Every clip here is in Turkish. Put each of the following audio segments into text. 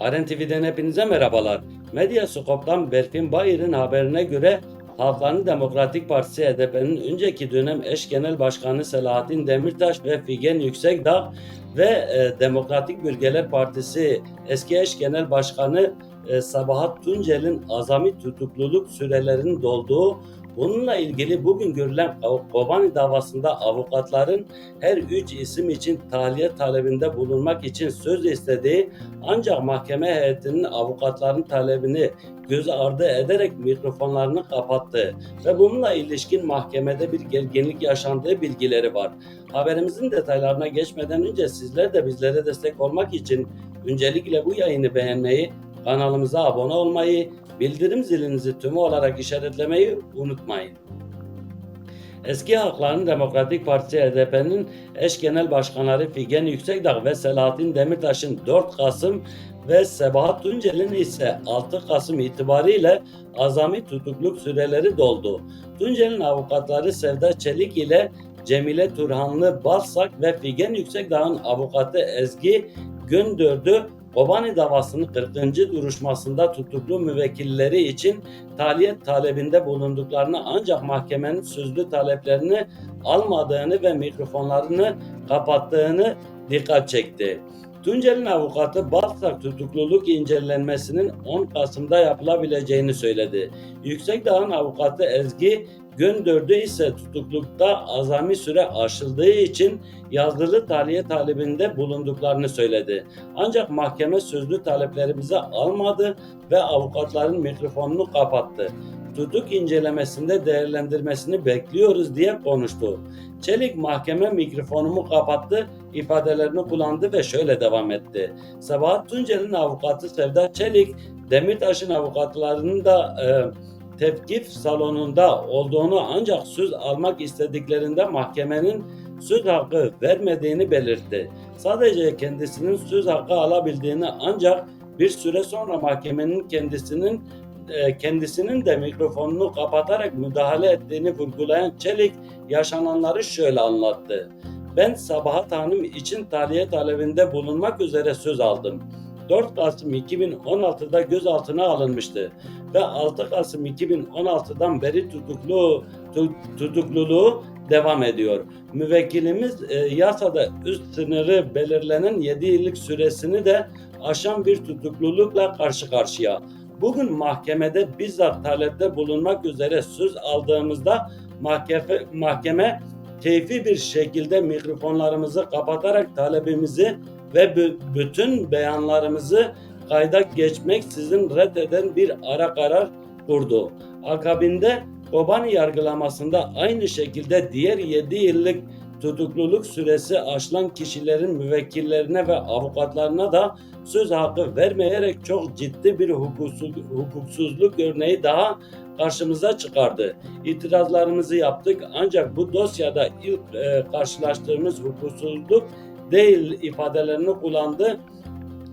Aren TV'den hepinize merhabalar. Medyaskop'tan Berfin Bayır'ın haberine göre Halkların Demokratik Partisi HDP'nin önceki dönem eş genel başkanı Selahattin Demirtaş ve Figen Yüksekdağ ve e, Demokratik Bölgeler Partisi eski eş genel başkanı e, Sabahat Tuncel'in azami tutukluluk sürelerinin dolduğu Bununla ilgili bugün görülen Kobani davasında avukatların her üç isim için tahliye talebinde bulunmak için söz istediği ancak mahkeme heyetinin avukatların talebini göz ardı ederek mikrofonlarını kapattı ve bununla ilişkin mahkemede bir gerginlik yaşandığı bilgileri var. Haberimizin detaylarına geçmeden önce sizler de bizlere destek olmak için öncelikle bu yayını beğenmeyi, kanalımıza abone olmayı, bildirim zilinizi tümü olarak işaretlemeyi unutmayın. Eski Halkların Demokratik Partisi HDP'nin eş genel başkanları Figen Yüksekdağ ve Selahattin Demirtaş'ın 4 Kasım ve Sebahat Tuncel'in ise 6 Kasım itibariyle azami tutukluk süreleri doldu. Tuncel'in avukatları Sevda Çelik ile Cemile Turhanlı Balsak ve Figen Yüksekdağ'ın avukatı Ezgi Gündördü Kobani davasının 40. duruşmasında tutuklu müvekkilleri için taliyet talebinde bulunduklarını ancak mahkemenin sözlü taleplerini almadığını ve mikrofonlarını kapattığını dikkat çekti. Tuncel'in avukatı Balsak tutukluluk incelenmesinin 10 Kasım'da yapılabileceğini söyledi. Yüksekdağ'ın avukatı Ezgi Göndördü ise tutuklukta azami süre aşıldığı için yazılı tahliye talebinde bulunduklarını söyledi. Ancak mahkeme sözlü taleplerimizi almadı ve avukatların mikrofonunu kapattı. Tutuk incelemesinde değerlendirmesini bekliyoruz diye konuştu. Çelik mahkeme mikrofonumu kapattı, ifadelerini kullandı ve şöyle devam etti. Sabahat Tuncel'in avukatı Sevda Çelik, Demirtaş'ın avukatlarının da e, tevkif salonunda olduğunu ancak söz almak istediklerinde mahkemenin söz hakkı vermediğini belirtti. Sadece kendisinin söz hakkı alabildiğini ancak bir süre sonra mahkemenin kendisinin e, kendisinin de mikrofonunu kapatarak müdahale ettiğini vurgulayan Çelik yaşananları şöyle anlattı. Ben Sabahat Hanım için tahliye talebinde bulunmak üzere söz aldım. 4 Kasım 2016'da gözaltına alınmıştı ve 6 Kasım 2016'dan beri tutuklu tutukluluğu devam ediyor. Müvekkilimiz e, yasada üst sınırı belirlenen 7 yıllık süresini de aşan bir tutuklulukla karşı karşıya. Bugün mahkemede bizzat talepte bulunmak üzere söz aldığımızda mahkeme, mahkeme keyfi bir şekilde mikrofonlarımızı kapatarak talebimizi ve bütün beyanlarımızı kayda geçmeksizin reddeden bir ara karar kurdu. Akabinde Kobani yargılamasında aynı şekilde diğer 7 yıllık tutukluluk süresi aşılan kişilerin müvekkillerine ve avukatlarına da söz hakkı vermeyerek çok ciddi bir hukuksuz, hukuksuzluk örneği daha karşımıza çıkardı. İtirazlarımızı yaptık ancak bu dosyada ilk e, karşılaştığımız hukuksuzluk değil ifadelerini kullandı.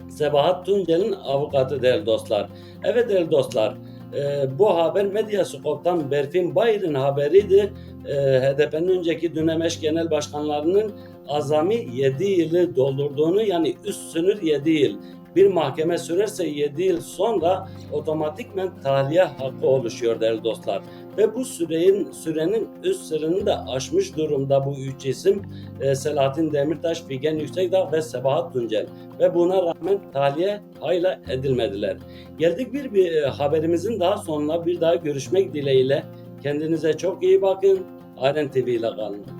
Sebahat Tuncel'in avukatı değerli dostlar. Evet değerli dostlar e, bu haber Medyaskop'tan Berfin Bayır'ın haberiydi. E, HDP'nin önceki dönem eş genel başkanlarının azami 7 yılı doldurduğunu yani üst sınır 7 yıl bir mahkeme sürerse 7 yıl sonra otomatikmen tahliye hakkı oluşuyor değerli dostlar. Ve bu sürenin sürenin üst sınırını da aşmış durumda bu üç isim e, Selahattin Demirtaş, Figen Yüksekdağ ve Sebahat Tuncel. Ve buna rağmen tahliye hayla edilmediler. Geldik bir, bir e, haberimizin daha sonuna bir daha görüşmek dileğiyle. Kendinize çok iyi bakın. Aren TV ile kalın.